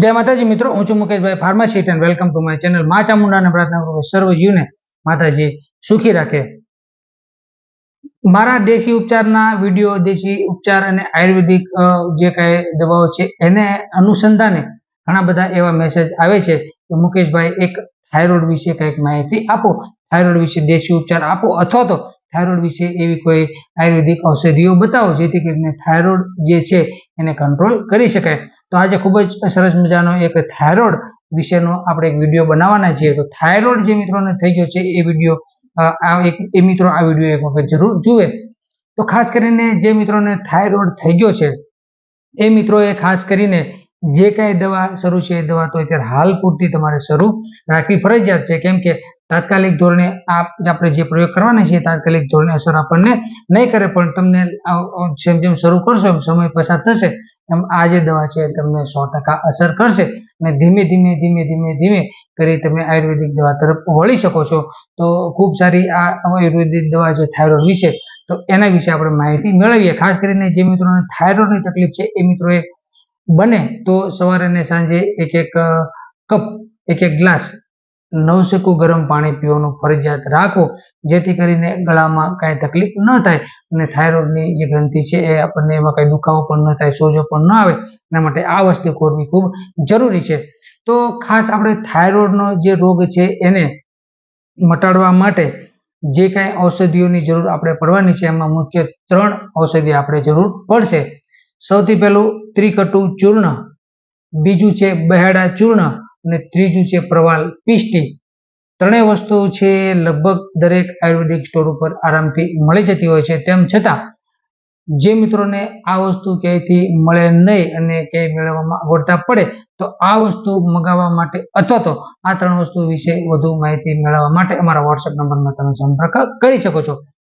જય માતાજી મિત્રો, હું છું મુકેશભાઈ pharmacist and welcome to my channel મા ચામુંડાને પ્રાર્થના કરું સર્વ જીવને માતાજી સુખી રાખે. મારા દેશી ઉપચારના વીડિયો, દેશી ઉપચાર અને આયુર્વેદિક જે કાંઈ દવાઓ છે, એને અનુસંધાને ઘણા બધા એવા મેસેજ આવે છે કે મુકેશભાઈ એક થાઇરોઇડ વિશે કંઈક માહિતી આપો. થાઇરોઇડ વિશે દેશી ઉપચાર આપો અથવા તો થાઇરોઇડ વિશે એવી કોઈ આયુર્વેદિક ઔષધિઓ બતાવો, જેથી કરીને થાઇરોઇડ જે છે એને કંટ્રોલ કરી શકાય. તો આજે ખૂબ જ સરસ મજાનો એક થાઇરોઇડ વિશેનો આપણે એક વીડિયો બનાવવાના છીએ. તો થાઇરોઇડ જે મિત્રોને થઈ ગયો છે, એ વીડિયો આ એક, એ મિત્રો આ વીડિયો એક વખત જરૂર જુએ. તો ખાસ કરીને જે મિત્રોને થાઇરોઇડ થઈ ગયો છે, એ મિત્રોએ ખાસ કરીને જે કાંઈ દવા શરૂ છે એ દવા તો અત્યારે હાલ પૂરતી તમારે શરૂ રાખવી ફરજિયાત છે. કેમ કે તાત્કાલિક ધોરણે આપણે જે પ્રયોગ કરવાના છીએ તાત્કાલિક ધોરણે અસર આપણને નહીં કરે, પણ તમને જેમ જેમ શરૂ કરશો એમ સમય પસાર થશે, એમ આ જે દવા છે તમને સો ટકા અસર કરશે. અને ધીમે ધીમે ધીમે ધીમે ધીમે કરી તમે આયુર્વેદિક દવા તરફ વળી શકો છો. તો ખૂબ સારી આ આયુર્વેદિક દવા છે થાઇરોઇડ વિશે. તો એના વિશે આપણે માહિતી મેળવીએ. ખાસ કરીને જે મિત્રોને થાઇરોઇડની તકલીફ છે એ મિત્રોએ બને તો સવારે અને સાંજે એક એક કપ, એક એક ગ્લાસ નવસેકું ગરમ પાણી પીવાનું ફરજિયાત રાખો, જેથી કરીને ગળામાં કાંઈ તકલીફ ન થાય અને થાઇરોઇડની જે ગ્રંથિ છે એ આપણને એમાં કાંઈ દુખાવો પણ ન થાય, સોજો પણ ન આવે. એના માટે આ વસ્તુ કરવી ખૂબ જરૂરી છે. તો ખાસ આપણે થાઇરોઇડનો જે રોગ છે એને મટાડવા માટે જે કાંઈ ઔષધિઓની જરૂર આપણે પડવાની છે, એમાં મુખ્ય ત્રણ ઔષધિ આપણે જરૂર પડશે. સૌથી પહેલું ત્રિકટુ ચૂર્ણ, બીજું છે બહેડા ચૂર્ણ અને ત્રીજું છે પ્રવાલ પિષ્ટી. ત્રણેય વસ્તુ છે લગભગ દરેક આયુર્વેદિક સ્ટોર ઉપર આરામથી મળી જતી હોય છે. તેમ છતાં, જે મિત્રોને આ વસ્તુ ક્યાંયથી મળે નહીં અને ક્યાંય મેળવવામાં આવડતા પડે, તો આ વસ્તુ મંગાવવા માટે અથવા તો આ ત્રણ વસ્તુ વિશે વધુ માહિતી મેળવવા માટે અમારા વોટ્સએપ નંબરમાં તમે સંપર્ક કરી શકો છો.